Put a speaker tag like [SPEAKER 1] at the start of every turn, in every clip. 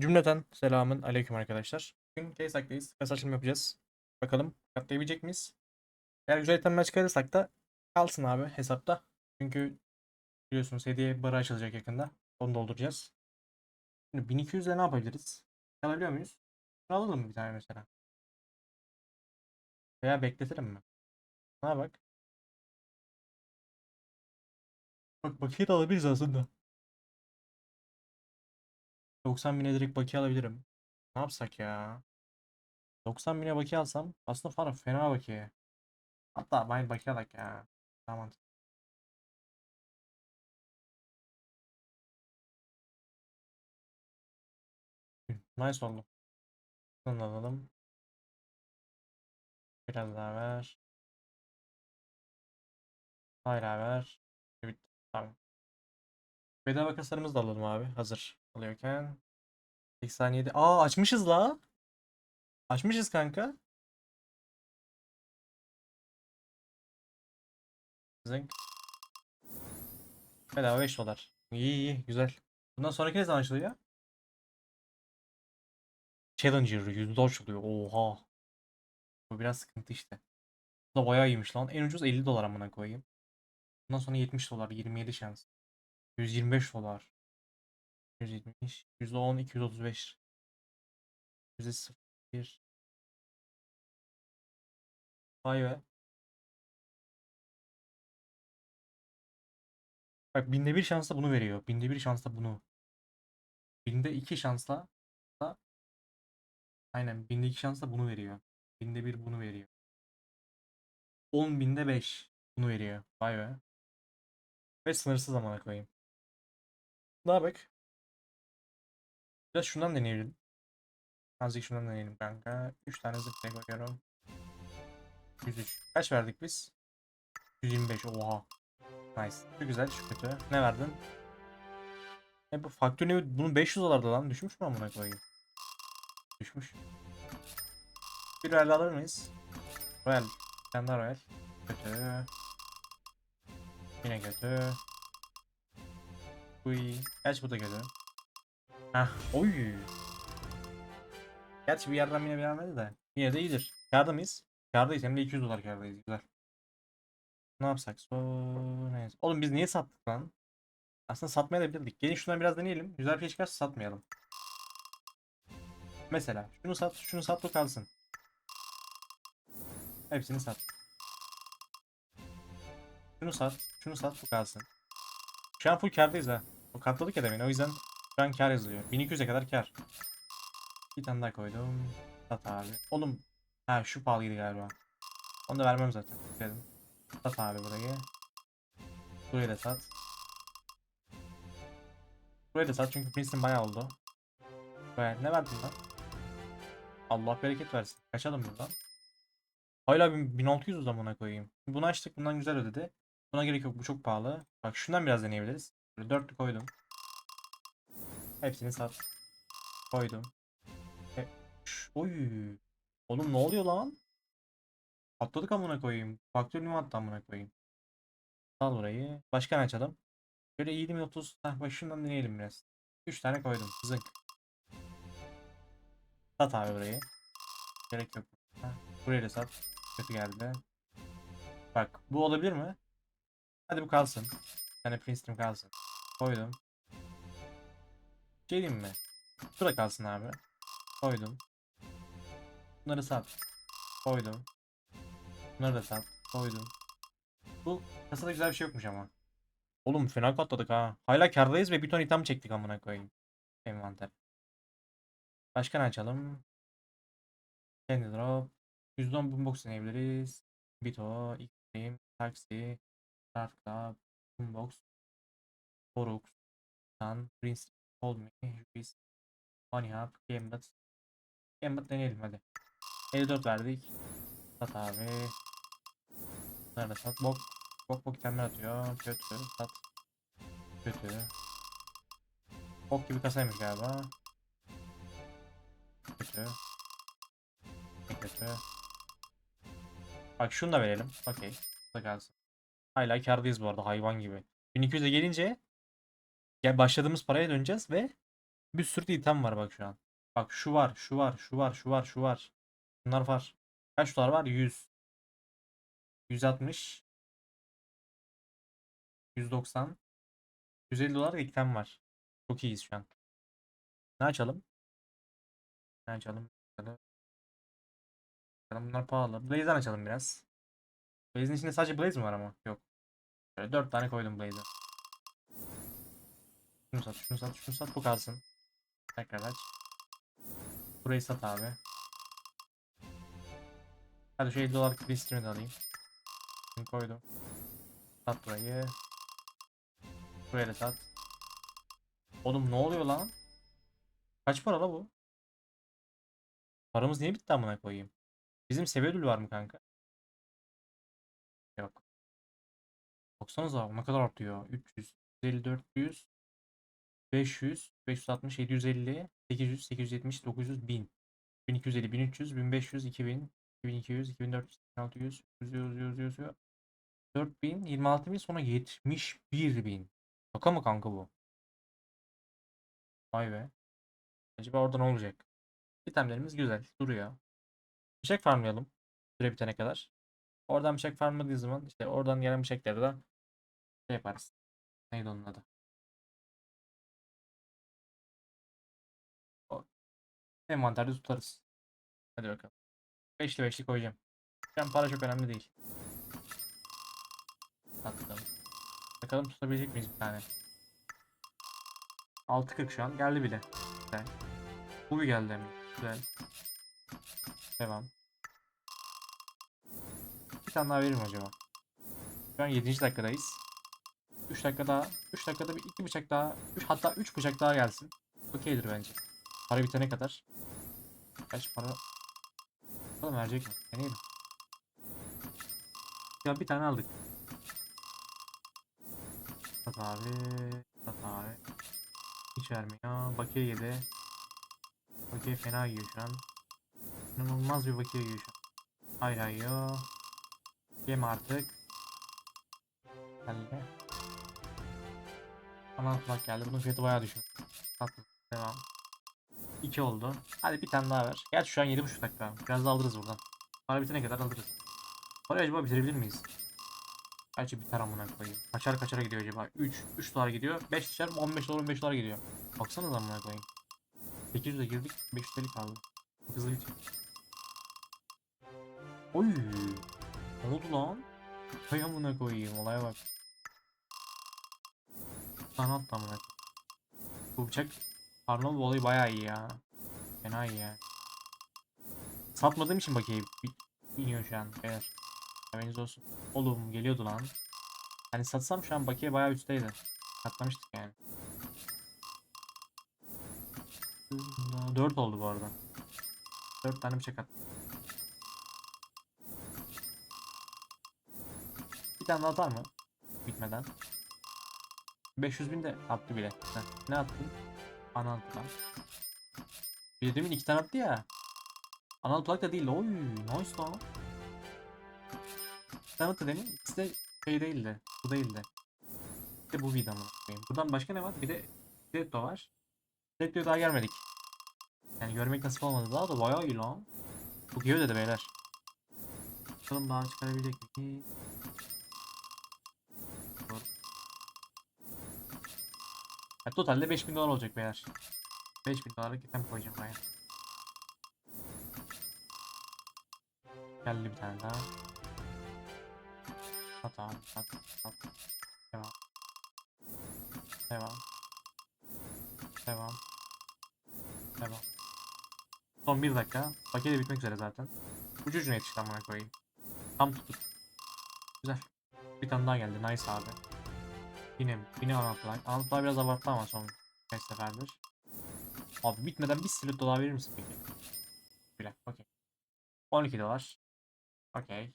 [SPEAKER 1] Cümleten selamın aleyküm arkadaşlar. Bugün Casehack'teyiz. Kasa açılımı yapacağız. Bakalım katlayabilecek miyiz? Eğer güzel itemler çıkarırsak da kalsın abi hesapta. Çünkü biliyorsunuz hediye barı açılacak yakında. Onu dolduracağız. Şimdi 1200 ile ne yapabiliriz? Alabiliyor muyuz? Şunu alalım mı bir tane mesela? Veya bekletelim mi? Ha bak. Bak bakiye de alabiliriz aslında. 90 bine direkt bakiye alabilirim. Ne yapsak ya? 90 bine bakiye alsam aslında falan fena bakiye. Hatta ben bakiye alak ya. Tamam. Nice oldu. Bunu alalım. Biraz daha ver. Hala ver. Evet, tamam. Bedava kasarımızı da alalım abi. Hazır alıyorken. 87. Aa açmışız la. Açmışız kanka. Zınk. Bedava 5 dolar. İyi iyi güzel. Bundan sonraki ne zaman açılıyor? Challenger 100 dolar açılıyor. Oha. Bu biraz sıkıntı işte. Bu da bayağı iyiymiş lan. En ucuz 50 dolar amına koyayım. Bundan sonra 70 dolar. 27 şans. 125 dolar. 170. %10 235. %01. Vay be. Bak binde bir şansla bunu veriyor. Binde bir şansla bunu. Binde iki şansla da aynen binde iki şansla bunu veriyor. Binde bir bunu veriyor. 10 binde 5 bunu veriyor. Vay be. Ve sınırsız zamana koyayım. Daha bak. Biraz şundan deneyelim. Azıcık şundan deneyelim kanka. 3 tane zıplaya koyuyorum. 103. Kaç verdik biz? 125. Oha. Nice. Şu güzel, şu kötü. Ne verdin? E bu faktör ne? Bunun 500 dolardı lan. Düşmüş mü amına koyayım? Düşmüş. Bir royal alır mıyız? Royal. Bir tane daha royal. Kötü. Yine kötü. İyi. Gerçi bu da kötü. Hah. Oy. Gerçi bir yerden yine beğenmedi de. Yine de iyidir. Kârda mıyız? Kârdayız. Hem de 200 dolar kârdayız. Güzel. Ne yapsak? So neyse. Oğlum biz niye sattık lan? Aslında satmayabilirdik. Gelin şundan biraz deneyelim. Güzel bir şey çıkarsa satmayalım. Mesela şunu sat, şunu sat bu kalsın. Hepsini sat. Şunu sat, şunu sat bu kalsın. Şu an full kârdayız ha. O katladık ya demin o yüzden şu an kâr yazılıyor. 1200'e kadar kâr. Bir tane daha koydum. Sat abi. Oğlum ha şu pahalıydı galiba. Onu da vermem zaten. Dedim. Sat abi burayı. Burayı da sat. Burayı da sat çünkü Princeton bayağı oldu. Bayağı. Ne verdin lan? Allah bereket versin. Kaçalım buradan. Hala 1600 zamana koyayım. Bunu açtık. Bundan güzel ödedi. Buna gerek yok. Bu çok pahalı. Bak şundan biraz deneyebiliriz. Böyle dörtlü koydum. Hepsini sat. Koydum. E, oy. Oğlum ne oluyor lan? Atladık amına koyayım. Faktörünü mü amına koyayım? Al burayı. Başka ne açalım? Böyle 20 30. Heh, bak şundan deneyelim biraz. 3 tane koydum. Zınk. Sat abi burayı. Gerek yok. Heh, burayı da sat. Kötü geldi. Bak bu olabilir mi? Hadi bu kalsın. Bir tane Princeton kalsın. Koydum. Şey diyeyim mi? Bu da kalsın abi. Koydum. Bunları sat. Koydum. Bunları da sat. Koydum. Bu kasada güzel bir şey yokmuş ama. Oğlum fena katladık ha. Hala kârdayız ve bir ton item çektik amına koyayım. Envanter. Başka ne açalım? Candy Drop. %10 boombox deneyebiliriz. Bito, Xtreme, Taxi, Start Club, Boombox, Forux, Sun, Prince, Hold Me, Juice, Money Hub, Gambit. Gambit deneyelim hadi. 54 verdik. Sat abi. Bunları da sat. Bok. Bok bok itemler atıyor. Kötü. Sat. Kötü. Bok gibi kasaymış galiba. Kötü. Kötü. Bak şunu da verelim. Okey. Bu da kalsın. Hala kârdayız bu arada hayvan gibi. 1200'e gelince gel başladığımız paraya döneceğiz ve Bir sürü item var bak şu an. Bak şu var, şu var, şu var, şu var, şu var. Bunlar var. Kaç dolar var? 100. 160. 190. 150 dolar item var. Çok iyiyiz şu an. Ne açalım? Ne açalım? Açalım. Bunlar pahalı. Blaze'den açalım biraz. Blaze'in içinde sadece Blaze mi var ama? Yok. Şöyle 4 tane koydum Blaze'e. Şunu sat, şunu sat, şunu sat. Bu kalsın. Tekrar aç. Burayı sat abi. Hadi şu 50 dolarlık listimi de alayım. Bunu koydum. Sat burayı. Buraya da sat. Oğlum ne oluyor lan? Kaç para la bu? Paramız niye bitti amına koyayım? Bizim seviye ödülü var mı kanka? Yok. Baksanıza ne kadar artıyor? 300, 150, 400, 500, 560, 750, 800, 870, 900, 1000. 1250, 1300, 1500, 2000, 2200, 2400, 2600, 100, 100, 100, 100, 100, 4000, 26000 sonra 71000. Şaka mı kanka bu? Vay be. Acaba orada ne olacak? İtemlerimiz güzel duruyor. Bıçak farmlayalım. Süre bitene kadar. Oradan bıçak farmladığı zaman işte oradan gelen bıçakları da şey yaparız. Neydi onun adı? Envanterde tutarız. Hadi bakalım. Beşli beşli koyacağım. An para çok önemli değil. Bakalım. Bakalım tutabilecek miyiz bir tane? 6.40 şu an. Geldi bile. Güzel. Bu bir geldi mi? Güzel. Devam. Bir tane daha veririm acaba. Şu an 7. dakikadayız. 3 dakika daha. 3 dakikada bir 2 bıçak daha. 3 hatta 3 bıçak daha gelsin. Okeydir bence. Para bitene kadar. Kaç para? Bakalım verecek mi? Ya bir tane aldık. Sat abi. Sat abi. Hiç vermiyor. Bakiye yedi. Bakiye fena yiyor şu an. İnanılmaz bir bakiye yiyor şu an. Hayır hayır yo. Yeme artık. Geldi. Ana kulak geldi. Bunun fiyatı bayağı düşük. Tatlı. Devam. 2 oldu. Hadi bir tane daha ver. Gerçi şu an 7.5 dakika. Biraz daha alırız buradan. Para bitene kadar alırız. Parayı acaba bitirebilir miyiz? Gerçi biter amına koyayım. Kaçar kaçara gidiyor acaba? 3. 3 dolar gidiyor. 5 dışarı 15 dolar 15 dolar gidiyor. Baksanıza amına koyayım. 800'e girdik. 500'lik kaldı. Çok hızlı bitiyor. Oy. Ne oldu lan? Hay amına koyayım. Olaya bak. Sana attı amına koyayım. Bu bıçak Arnold bu olayı bayağı iyi ya. Fena iyi ya. Satmadığım için bakayım. iniyor şu an beyler. Haberiniz olsun. Oğlum geliyordu lan. Hani satsam şu an bakiye bayağı üstteydi. Katlamıştık yani. 4 oldu bu arada. 4 tane bıçak attım. Bir tane daha atar mı? Bitmeden. 500 bin de attı bile. Ne attın? Anal plak. Demin iki tane attı ya. Anal plak da değil. Oy nice lan. İki tane attı demin. İkisi de şey değildi. Bu değildi. Bir de bu vida mı? Buradan başka ne var? Bir de Detto var. Detto'ya daha gelmedik. Yani görmek nasip olmadı. Daha da bayağı iyi lan. Çok iyi ödedi beyler. Bakalım daha çıkarabilecek mi? Totalde 5000 dolar olacak beyler. 5000 dolarlık item koyacağım buraya. Geldi bir tane daha. Sat abi sat. Devam. Devam. Devam. Devam. Son bir dakika. Paket de bitmek üzere zaten. Ucu ucuna yetişti amına koyayım. Tam tutup. Güzel. Bir tane daha geldi. Nice abi. Yine yine anlattılar. Anlattılar biraz abarttı ama son kaç seferdir. Abi bitmeden bir slot dolar verir misin peki? Bir dakika okey. 12 dolar. Okey.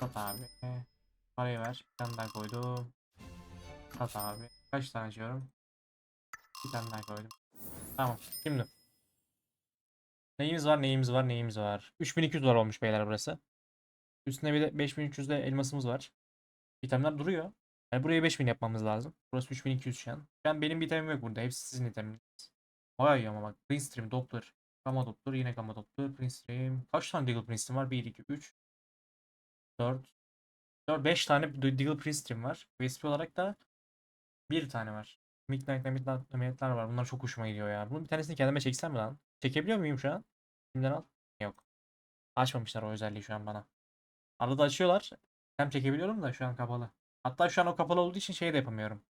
[SPEAKER 1] Sat abi. Parayı ver. Bir tane daha koydum. Sat abi. Kaç tane açıyorum? Bir tane daha koydum. Tamam. Şimdi. Neyimiz var, neyimiz var, neyimiz var. 3200 dolar olmuş beyler burası. Üstüne bir de 5300'de elmasımız var. İtemler duruyor. Yani buraya 5000 yapmamız lazım. Burası 3200 şu an. Şu an benim bir itemim yok burada. Hepsi sizin iteminiz. Vay ama bak. Prince Stream, Doppler, Gamma Doppler, yine Gamma Doppler, Prince Stream. Kaç tane Deagle Prince Stream var? 1, 2, 3, 4, 4, 5 tane Deagle Prince Stream var. USP olarak da bir tane var. Midnight ve Midnight Midnight'lar var. Bunlar çok hoşuma gidiyor ya. Bunun bir tanesini kendime çeksem mi lan? Çekebiliyor muyum şu an? Kimden al? Yok. Açmamışlar o özelliği şu an bana. Arada açıyorlar. Hem çekebiliyorum da şu an kapalı. Hatta şu an o kapalı olduğu için şey de yapamıyorum.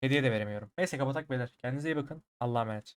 [SPEAKER 1] Hediye de veremiyorum. Neyse kapatak beyler. Kendinize iyi bakın. Allah'a emanet.